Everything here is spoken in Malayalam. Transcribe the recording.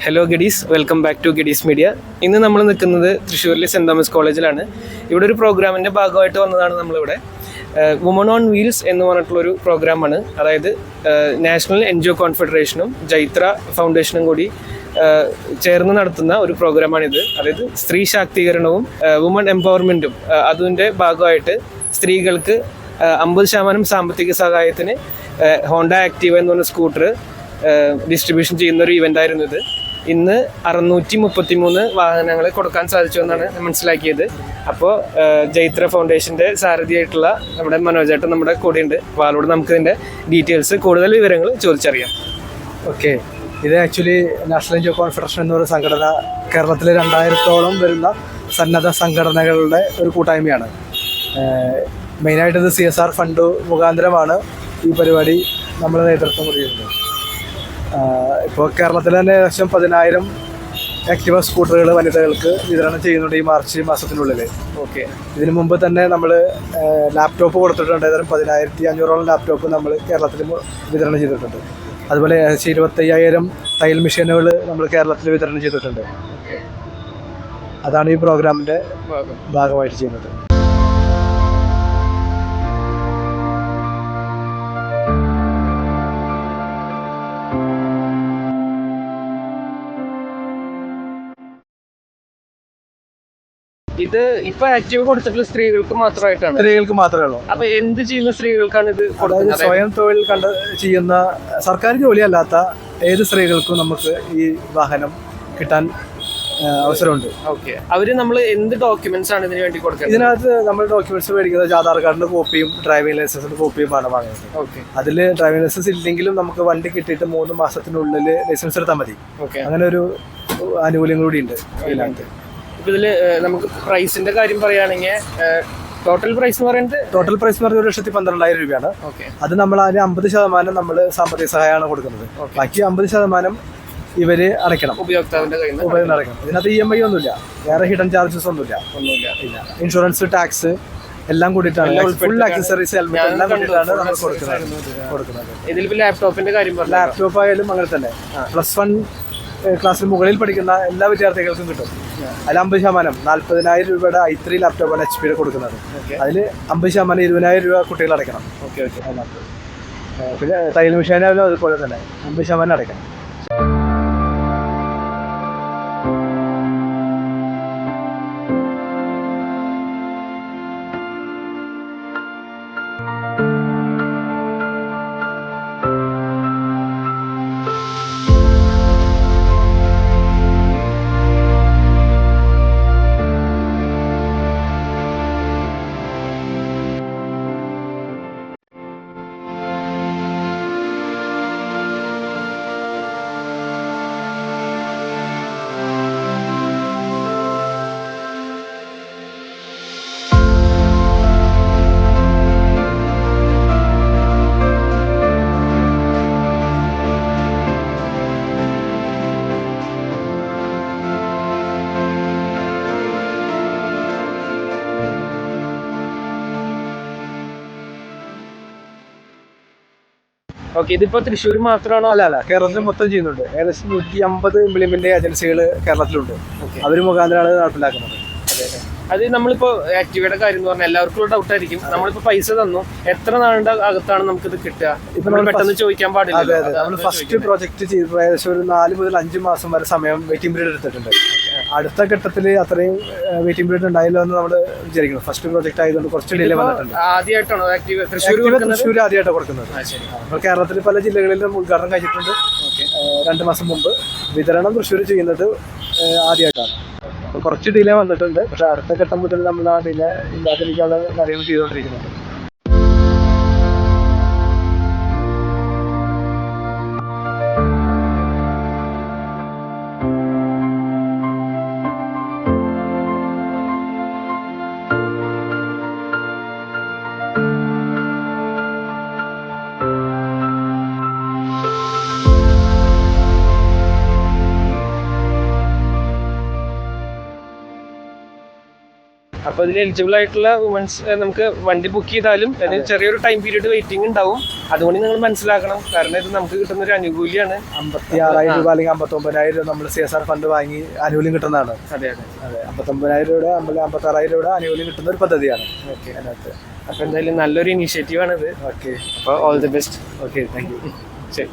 Hello Gadees welcome back to Gadees media ഇന്ന് നമ്മൾ നിൽക്കുന്നത് തൃശ്ശൂരിലെ സെന്റ് തോമസ് കോളേജിലാണ് ഇവിടെ ഒരു പ്രോഗ്രാമിന്റെ ഭാഗമായിട്ട് വന്നതാണ് നമ്മളിവിടെ. വുമൺ ഓൺ വീൽസ് എന്ന് പറഞ്ഞിട്ടുള്ളൊരു പ്രോഗ്രാമാണ് അതായത് നാഷണൽ എൻ ജി ഒ കോൺഫെഡറേഷനും ജൈത്ര ഫൗണ്ടേഷനും കൂടി ചേർന്ന് നടത്തുന്ന ഒരു പ്രോഗ്രാമാണിത് അതായത് സ്ത്രീ ശാക്തീകരണവും വുമൺ എംപവർമെന്റും അതിന്റെ ഭാഗമായിട്ട് സ്ത്രീകൾക്ക് അമ്പത് ശതമാനം സാമ്പത്തിക സഹായത്തിന് ഹോണ്ട ആക്റ്റീവ എന്ന് പറഞ്ഞ സ്കൂട്ടർ ഡിസ്ട്രിബ്യൂഷൻ ചെയ്യുന്ന ഒരു ഇവന്റ് ആയിരുന്നു ഇത്. ഇന്ന് അറുന്നൂറ്റി മുപ്പത്തി മൂന്ന് വാഹനങ്ങൾ കൊടുക്കാൻ സാധിച്ചു എന്നാണ് മനസ്സിലാക്കിയത്. അപ്പോൾ ജൈത്ര ഫൗണ്ടേഷന്റെ സാരഥിയായിട്ടുള്ള നമ്മുടെ മനോജേട്ടൻ നമ്മുടെ കൂടെയുണ്ട്. അപ്പോൾ ആളോട് നമുക്ക് ഇതിന്റെ ഡീറ്റെയിൽസ് കൂടുതൽ വിവരങ്ങൾ ചോദിച്ചറിയാം. ഓക്കെ. ഇത് ആക്ച്വലി നാഷണൽ എൻജിഒ കോൺഫെഡറേഷൻ എന്നൊരു സംഘടന കേരളത്തിലെ രണ്ടായിരത്തോളം വരുന്ന സന്നദ്ധ സംഘടനകളുടെ ഒരു കൂട്ടായ്മയാണ്. മെയിനായിട്ട് ഇത് സി എസ് ആർ ഫണ്ട് മുഖാന്തരമാണ് ഈ പരിപാടി നമ്മൾ നേതൃത്വം കൊടുക്കുന്നത് ഇപ്പോൾ കേരളത്തിൽ തന്നെ ഏകദേശം പതിനായിരം ആക്റ്റീവ സ്കൂട്ടറുകൾ വനിതകൾക്ക് വിതരണം ചെയ്യുന്നുണ്ട് ഈ മാർച്ച് മാസത്തിനുള്ളിൽ ഓക്കെ. ഇതിനു മുമ്പ് തന്നെ നമ്മൾ ലാപ്ടോപ്പ് കൊടുത്തിട്ടുണ്ട്. ഏതായാലും പതിനായിരത്തി അഞ്ഞൂറോളം ലാപ്ടോപ്പ് നമ്മൾ കേരളത്തിൽ വിതരണം ചെയ്തിട്ടുണ്ട്. അതുപോലെ ഏകദേശം ഇരുപത്തയ്യായിരം തയ്യൽ മെഷീനുകൾ നമ്മൾ കേരളത്തിൽ വിതരണം ചെയ്തിട്ടുണ്ട്. അതാണ് ഈ പ്രോഗ്രാമിന്റെ ഭാഗമായിട്ട് ചെയ്യുന്നത്. ഇത് ഇപ്പൊ ആക്റ്റീവ് കൊടുത്തിട്ടുള്ള സ്ത്രീകൾക്ക് മാത്രമായിട്ടാണ്. സ്ത്രീകൾക്ക് മാത്രമേ ഉള്ളൂ. അപ്പൊ എന്ത് ചെയ്യുന്ന സ്ത്രീകൾക്കാണ് ഇത് അതായത് സ്വയം തൊഴിൽ കണ്ട് ചെയ്യുന്ന സർക്കാർ ജോലി അല്ലാത്ത ഏത് സ്ത്രീകൾക്കും നമുക്ക് ഈ വാഹനം കിട്ടാൻ അവസരമുണ്ട്. ഓക്കെ. അവർ നമ്മൾ എന്ത് ഡോക്യുമെന്റ്സ് ആണ് ഇതിന് വേണ്ടി കൊടുക്കുന്നത്? ഇതിനകത്ത് നമ്മൾ ഡോക്യുമെന്റ്സ് മേടിക്കുന്നത് ആധാർ കാർഡിന്റെ കോപ്പിയും ഡ്രൈവിംഗ് ലൈസൻസിന്റെ കോപ്പിയും ആണ് വാങ്ങുന്നത്. ഓക്കെ. അതിൽ ഡ്രൈവിംഗ് ലൈസൻസ് ഇല്ലെങ്കിലും നമുക്ക് വണ്ടി കിട്ടിയിട്ട് മൂന്ന് മാസത്തിനുള്ളിൽ ലൈസൻസ് എടുത്താൽ മതി. ഓക്കെ. അങ്ങനെ ഒരു ആനുകൂല്യം കൂടി ഉണ്ട് ഇതിനകത്ത്. ഇപ്പൊ ഇതിൽ നമുക്ക് പ്രൈസിന്റെ കാര്യം പറയുകയാണെങ്കിൽ ടോട്ടൽ പ്രൈസ് എന്ന് പറയുന്നത് ടോട്ടൽ പ്രൈസ് എന്ന് പറഞ്ഞാൽ ഒരു ലക്ഷത്തി പന്ത്രണ്ടായിരം രൂപയാണ്. ഓക്കെ. അത് നമ്മൾ അതിന് അമ്പത് ശതമാനം നമ്മൾ സാമ്പത്തിക സഹായമാണ് കൊടുക്കുന്നത്. ബാക്കി അമ്പത് ശതമാനം ഇവർ അടയ്ക്കണം. ഉപയോക്താവിന്റെ ഉപയോഗം അടയ്ക്കണം ഇതിനകത്ത് ഇ എം ഐ ഒന്നുമില്ല. വേറെ ഹിഡൻ ചാർജസ് ഒന്നുമില്ല. ഒന്നുമില്ല. ഇല്ല. ഇൻഷുറൻസ് ടാക്സ് എല്ലാം കൂടിയിട്ടാണ്. ഫുൾ അക്സസറീസ് ആക്സസറീസ് ഹെൽമെറ്റ് എല്ലാം കൂടിയിട്ടാണ് നമ്മൾ കൊടുക്കുന്നത്. കൊടുക്കുന്നത്. ലാപ്ടോപ്പിന്റെ കാര്യം ലാപ്ടോപ്പ് ആയാലും അങ്ങനെ തന്നെ. പ്ലസ് വൺ ക്ലാസ്സിന് മുകളിൽ പഠിക്കുന്ന എല്ലാ വിദ്യാർത്ഥികൾക്കും കിട്ടും. അതിൽ അമ്പത് ശതമാനം നാല്പതിനായിരം രൂപയുടെ ഐ ത്രീ ലാപ്ടോപ്പാണ് എച്ച് പിയുടെ കൊടുക്കുന്നത്. അതിൽ അമ്പത് ശതമാനം ഇരുപതിനായിരം രൂപ കുട്ടികൾ അടയ്ക്കണം. Okay okay. പിന്നെ തയ്യൽ മെഷീനായാലും അതുപോലെ തന്നെ അമ്പത് ശതമാനം അടയ്ക്കണം. ഓക്കെ ഇതിപ്പോ തൃശ്ശൂർ മാത്രമാണോ അല്ല അല്ല കേരളത്തിൽ മൊത്തം ചെയ്യുന്നുണ്ട്. ഏകദേശം നൂറ്റി അമ്പത് ഇംപ്ലിമെന്റ് ഏജൻസികൾ കേരളത്തിലുണ്ട്. അവർ മുഖാന്തരമാണ് നടപ്പിലാക്കുന്നത്. അത് നമ്മളിപ്പോ ആക്ടിവയുടെ കാര്യം എന്ന് പറഞ്ഞാൽ എല്ലാവർക്കും ഡൗട്ട് ആയിരിക്കും. നമ്മളിപ്പോ പൈസ തന്നു. എത്ര നാളിന്റെ അകത്താണ് നമുക്ക് ഇത് കിട്ടുക? ഇപ്പൊ നമ്മൾ പെട്ടെന്ന് ചോദിക്കാൻ പാടില്ല നമ്മൾ ഫസ്റ്റ് പ്രോജക്ട് ചെയ്ത് ഏകദേശം ഒരു നാല് മുതൽ അഞ്ച് മാസം വരെ സമയം വെയിറ്റിംഗ് പീരീഡ് എടുത്തിട്ടുണ്ട്. അടുത്ത ഘട്ടത്തിൽ അത്രയും വെയിറ്റിംഗ് പീരീഡ് ഉണ്ടായില്ല എന്ന് നമ്മൾ വിചാരിക്കുന്നു. ഫസ്റ്റ് പ്രോജക്റ്റ് ആയതുകൊണ്ട് കുറച്ച് ഡിലേ വന്നിട്ടുണ്ട്. ആദ്യമായിട്ടാണോ? തൃശ്ശൂർ തൃശ്ശൂർ ആദ്യമായിട്ട് കൊടുക്കുന്നത്. അപ്പോൾ നമ്മൾ കേരളത്തിൽ പല ജില്ലകളിലും ഉദ്ഘാടനം കഴിച്ചിട്ടുണ്ട് രണ്ട് മാസം മുമ്പ്. വിതരണം തൃശ്ശൂർ ചെയ്യുന്നത് ആദ്യമായിട്ടാണ്. കുറച്ച് ഡിലേ വന്നിട്ടുണ്ട്. പക്ഷെ അടുത്ത ഘട്ടം മുതൽ നമ്മൾ ആ ഡിലേ ഇല്ലാതിരിക്കാനുള്ള കാര്യങ്ങൾ ചെയ്തുകൊണ്ടിരിക്കുന്നുണ്ട്. അപ്പോൾ ഇതിൽ എലിജിബിൾ ആയിട്ടുള്ള വുമൻസ് നമുക്ക് വണ്ടി ബുക്ക് ചെയ്താലും അതിന് ചെറിയൊരു ടൈം പീരീഡ് വെയിറ്റിംഗ് ഉണ്ടാവും. അതുകൊണ്ട് നിങ്ങൾ മനസ്സിലാക്കണം. കാരണം ഇത് നമുക്ക് കിട്ടുന്ന ഒരു അനുകൂലിയാണ്. അമ്പത്തി ആറായിരം രൂപ അല്ലെങ്കിൽ അമ്പത്തി ഒമ്പതിനായിരം രൂപ നമ്മൾ സി എസ് ആർ ഫണ്ട് വാങ്ങി ആനുകൂല്യം കിട്ടുന്നതാണ്. അതെ അതെ. അതെ അമ്പത്തൊമ്പതിനായിരം രൂപ അമ്പത്താറായിരം രൂപ ആനുകൂല്യം കിട്ടുന്ന ഒരു പദ്ധതിയാണ്. ഓക്കെ അതിനകത്ത്. അപ്പോൾ എന്തായാലും നല്ലൊരു ഇനീഷ്യേറ്റീവ് ഇത് ഓക്കെ അപ്പോൾ all the best okay thank you ശരി.